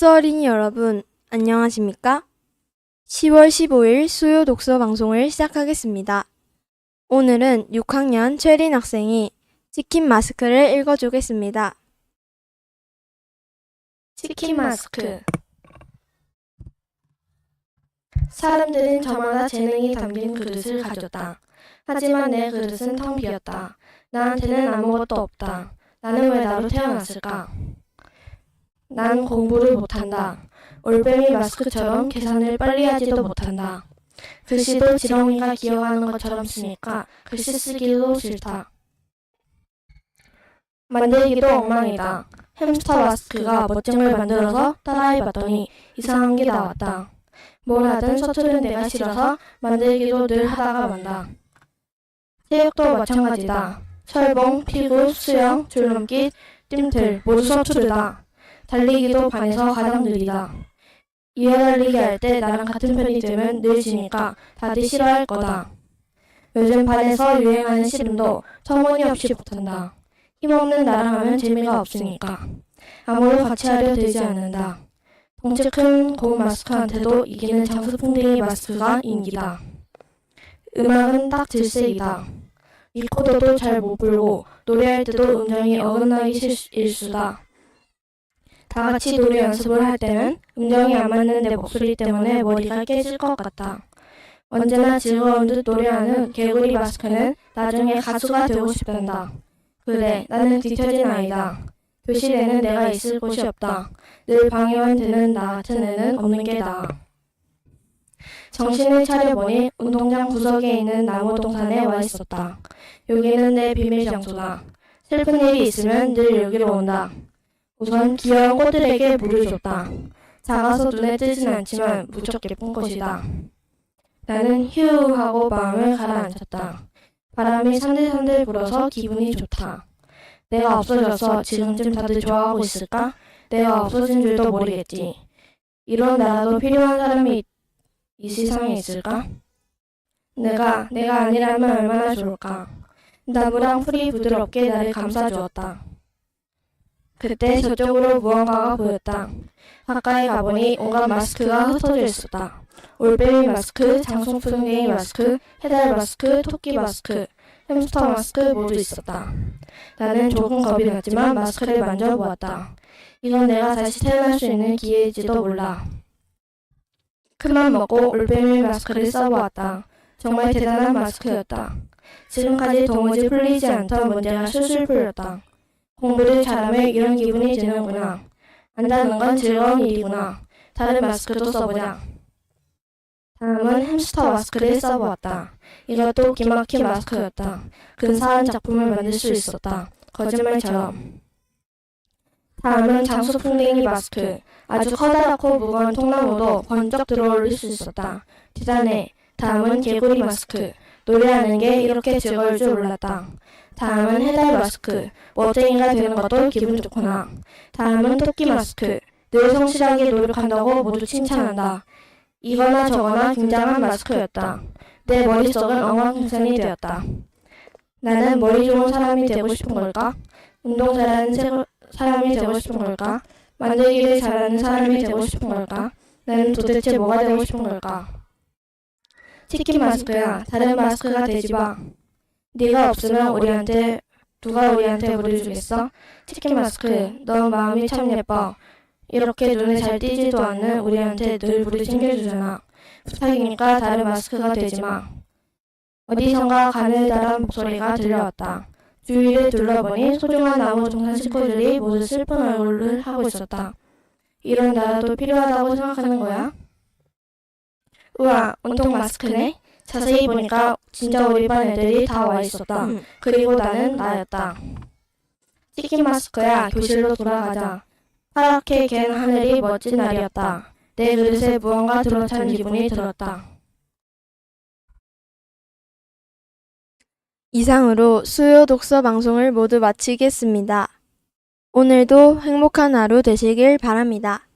옥서 어린이 여러분, 안녕하십니까? 10월 15일 수요 독서 방송을 시작하겠습니다. 오늘은 6학년 최린 학생이 치킨 마스크를 읽어주겠습니다. 치킨 마스크 사람들은 저마다 재능이 담긴 그릇을 가졌다. 하지만 내 그릇은 텅 비었다. 나한테는 아무것도 없다. 나는 왜 나로 태어났을까? 난 공부를 못한다. 올빼미 마스크처럼 계산을 빨리 하지도 못한다. 글씨도 지렁이가 기어가는 것처럼 쓰니까 글씨 쓰기도 싫다. 만들기도 엉망이다. 햄스터 마스크가 멋쟁을 만들어서 따라해봤더니 이상한 게 나왔다. 뭘 하든 서투른 내가 싫어서 만들기도 늘 하다가 만다. 체육도 마찬가지다. 철봉, 피구, 수영, 줄넘기, 뜀틀 모두 서투르다. 달리기도 반에서 가장 느리다. 이어 달리기 할 때 나랑 같은 편이 되면 늘 지니까 다들 싫어할 거다. 요즘 반에서 유행하는 씨름도 터무니없이 못한다. 힘없는 나랑 하면 재미가 없으니까. 아무도 같이 하려 들지 않는다. 덩치 큰 고운 마스크한테도 이기는 장수풍뎅이 마스크가 인기다. 음악은 딱 질색이다. 리코더도 잘 못 불고 노래할 때도 음정이 어긋나기 실- 일수다. 다 같이 노래 연습을 할 때는 음정이 안 맞는 내 목소리 때문에 머리가 깨질 것 같다. 언제나 즐거운 듯 노래하는 개구리 마스크는 나중에 가수가 되고 싶단다. 그래, 나는 뒤처진 아이다. 교실에는 내가 있을 곳이 없다. 늘 방해만 되는 나 같은 애는 없는 게 나아. 정신을 차려보니 운동장 구석에 있는 나무 동산에 와 있었다. 여기는 내 비밀 장소다. 슬픈 일이 있으면 늘 여기로 온다. 우선 귀여운 꽃들에게 물을 줬다. 작아서 눈에 띄진 않지만 무척 예쁜 것이다. 나는 휴 하고 마음을 가라앉혔다. 바람이 산들산들 불어서 기분이 좋다. 내가 없어져서 지금쯤 다들 좋아하고 있을까? 내가 없어진 줄도 모르겠지. 이런 나라도 필요한 사람이 이- 이 세상에 있을까? 내가, 내가 아니라면 얼마나 좋을까? 나무랑 풀이 부드럽게 나를 감싸주었다. 그때 저쪽으로 무언가가 보였다. 가까이 가보니 온갖 마스크가 흩어져 있었다. 올빼미 마스크, 장송풍뎅이 마스크, 해달 마스크, 토끼 마스크, 햄스터 마스크 모두 있었다. 나는 조금 겁이 났지만 마스크를 만져보았다. 이건 내가 다시 태어날 수 있는 기회일지도 몰라. 큰맘 먹고 올빼미 마스크를 써보았다. 정말 대단한 마스크였다. 지금까지 도무지 풀리지 않던 문제가 술술 풀렸다. 공부를 잘하면 이런 기분이 드는구나. 안다는 건 즐거운 일이구나. 다른 마스크도 써보자. 다음은 햄스터 마스크를 써보았다. 이것도 기막힌 마스크였다. 근사한 작품을 만들 수 있었다. 거짓말처럼. 다음은 장수 풍뎅이 마스크. 아주 커다랗고 무거운 통나무도 번쩍 들어올릴 수 있었다. 대단해. 다음은 개구리 마스크. 노래하는 게 이렇게 즐거울 줄 몰랐다. 다음은 해달 마스크. 멋쟁이가 되는 것도 기분 좋구나. 다음은 토끼 마스크. 늘 성실하게 노력한다고 모두 칭찬한다. 이거나 저거나 굉장한 마스크였다. 내 머릿속은 엉망진창이 되었다. 나는 머리 좋은 사람이 되고 싶은 걸까? 운동 잘하는 세- 사람이 되고 싶은 걸까? 만들기를 잘하는 사람이 되고 싶은 걸까? 나는 도대체 뭐가 되고 싶은 걸까? 치킨 마스크야. 다른 마스크가 되지 마. 네가 없으면 우리한테 누가 우리한테 물을 주겠어? 치킨 마스크. 너 마음이 참 예뻐. 이렇게 눈에 잘 띄지도 않는 우리한테 늘 물을 챙겨주잖아. 부탁이니까 다른 마스크가 되지 마. 어디선가 가늘다란 목소리가 들려왔다. 주위를 둘러보니 소중한 나무 동산 식구들이 모두 슬픈 얼굴을 하고 있었다. 이런 나라도 필요하다고 생각하는 거야? 우와, 온통 마스크네? 자세히 보니까 진짜 우리 반 애들이 다 와 있었다. 음, 그리고 나는 나였다. 치킨 마스크야, 교실로 돌아가자. 파랗게 갠 하늘이 멋진 날이었다. 내 그릇에 무언가 들어찬 기분이 들었다. 이상으로 수요 독서 방송을 모두 마치겠습니다. 오늘도 행복한 하루 되시길 바랍니다.